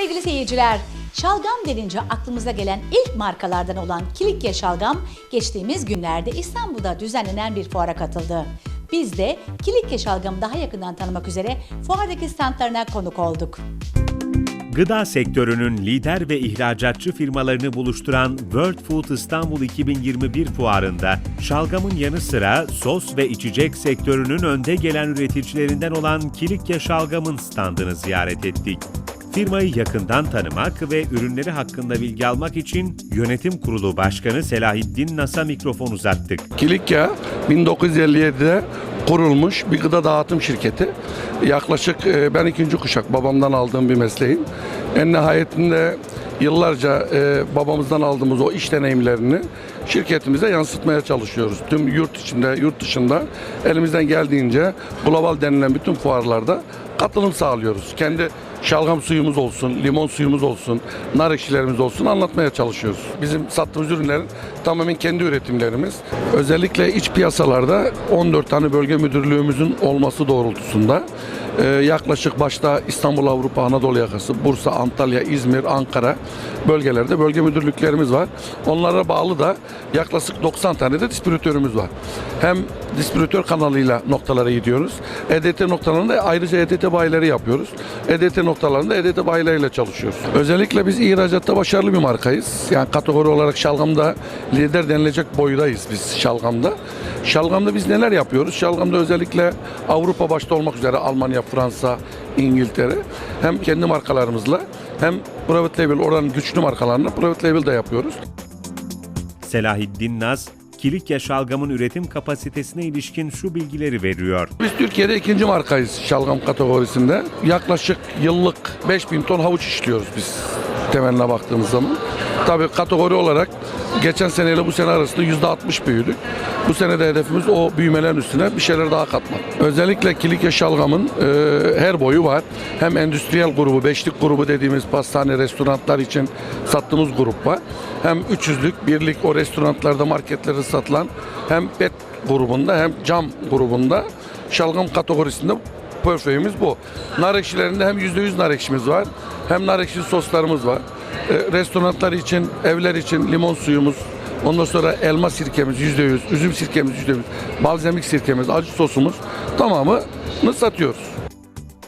Sevgili seyirciler, şalgam denince aklımıza gelen ilk markalardan olan Kilikya Şalgam geçtiğimiz günlerde İstanbul'da düzenlenen bir fuara katıldı. Biz de Kilikya Şalgam'ı daha yakından tanımak üzere fuardaki standlarına konuk olduk. Gıda sektörünün lider ve ihracatçı firmalarını buluşturan World Food İstanbul 2021 fuarında şalgamın yanı sıra sos ve içecek sektörünün önde gelen üreticilerinden olan Kilikya Şalgam'ın standını ziyaret ettik. Firmayı yakından tanımak ve ürünleri hakkında bilgi almak için Yönetim Kurulu Başkanı Selahattin Nas'a mikrofon uzattık. Kilikya 1957'de kurulmuş bir gıda dağıtım şirketi. Yaklaşık e, ben ikinci kuşak babamdan aldığım bir mesleğim. En nihayetinde yıllarca e, babamızdan aldığımız o iş deneyimlerini şirketimize yansıtmaya çalışıyoruz. Tüm yurt içinde, yurt dışında elimizden geldiğince global denilen bütün fuarlarda katılım sağlıyoruz. Kendi şalgam suyumuz olsun, limon suyumuz olsun, nar ekşilerimiz olsun anlatmaya çalışıyoruz. Bizim sattığımız ürünler tamamen kendi üretimlerimiz. Özellikle iç piyasalarda 14 tane bölge müdürlüğümüzün olması doğrultusunda e, yaklaşık başta İstanbul, Avrupa, Anadolu yakası, Bursa, Antalya, İzmir, Ankara bölgelerde bölge müdürlüklerimiz var. Onlara bağlı da yaklaşık 90 tane de distribütörümüz var. Hem distribütör kanalıyla noktalara gidiyoruz. EDT noktalarında ayrıca EDT bayileri yapıyoruz. EDT noktalarında EDT bayileriyle çalışıyoruz. Özellikle biz ihracatta başarılı bir markayız. Yani kategori olarak şalgamda lider denilecek boydayız biz şalgamda. Şalgamda biz neler yapıyoruz? Şalgamda özellikle Avrupa başta olmak üzere Almanya, Fransa, İngiltere hem kendi markalarımızla hem private label oranın güçlü markalarını private label de yapıyoruz. Selahattin Nas, Kilikya Şalgam'ın üretim kapasitesine ilişkin şu bilgileri veriyor. Biz Türkiye'de ikinci markayız şalgam kategorisinde. Yaklaşık yıllık 5000 ton havuç işliyoruz biz temeline baktığımız zaman. Tabii kategori olarak geçen seneyle bu sene arasında %60 büyüdük. Bu sene de hedefimiz o büyümelerin üstüne bir şeyler daha katmak. Özellikle Kilikya Şalgam'ın e, her boyu var. Hem endüstriyel grubu, beşlik grubu dediğimiz pastane, restoranlar için sattığımız grup var. Hem 300'lük, birlik o restoranlarda, marketlerde satılan hem pet grubunda hem cam grubunda şalgam kategorisinde parfümümüz bu. Nar ekşilerinde hem %100 nar ekşimiz var hem nar ekşi soslarımız var. E, restoranlar için, evler için limon suyumuz, ondan sonra elma sirkemiz %100, üzüm sirkemiz %100, balzamik sirkemiz, acı sosumuz tamamını satıyoruz.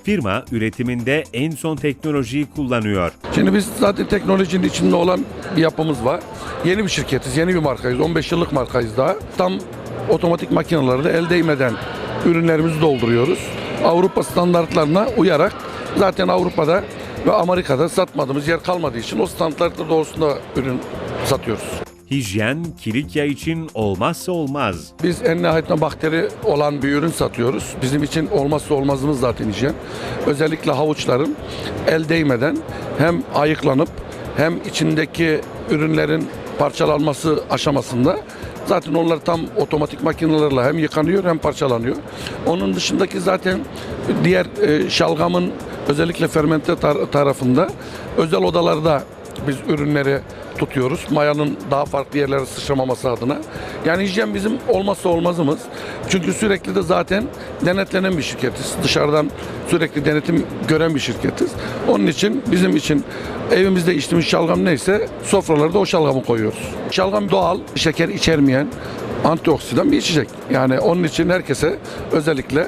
Firma üretiminde en son teknolojiyi kullanıyor. Şimdi biz zaten teknolojinin içinde olan bir yapımız var. Yeni bir şirketiz, yeni bir markayız. 15 yıllık markayız daha. Tam otomatik makineleri el değmeden ürünlerimizi dolduruyoruz. Avrupa standartlarına uyarak zaten Avrupa'da ve Amerika'da satmadığımız yer kalmadığı için o standartlar doğrusunda ürün satıyoruz. Hijyen, Kilikya için olmazsa olmaz. Biz en nihayetinde bakteri olan bir ürün satıyoruz. Bizim için olmazsa olmazımız zaten hijyen. Özellikle havuçların el değmeden hem ayıklanıp hem içindeki ürünlerin parçalanması aşamasında zaten onlar tam otomatik makinelerle hem yıkanıyor hem parçalanıyor. Onun dışındaki zaten diğer e, şalgamın özellikle fermente tar- tarafında özel odalarda biz ürünleri tutuyoruz. Mayanın daha farklı yerlere sıçramaması adına. Yani hijyen bizim olmazsa olmazımız. Çünkü sürekli de zaten denetlenen bir şirketiz. Dışarıdan sürekli denetim gören bir şirketiz. Onun için bizim için evimizde içtiğimiz şalgam neyse sofralarda o şalgamı koyuyoruz. Şalgam doğal, şeker içermeyen, antioksidan bir içecek. Yani onun için herkese özellikle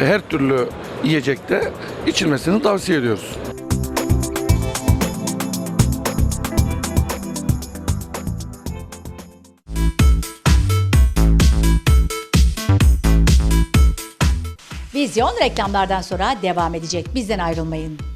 her türlü yiyecekte içilmesini tavsiye ediyoruz. Vizyon reklamlardan sonra devam edecek. Bizden ayrılmayın.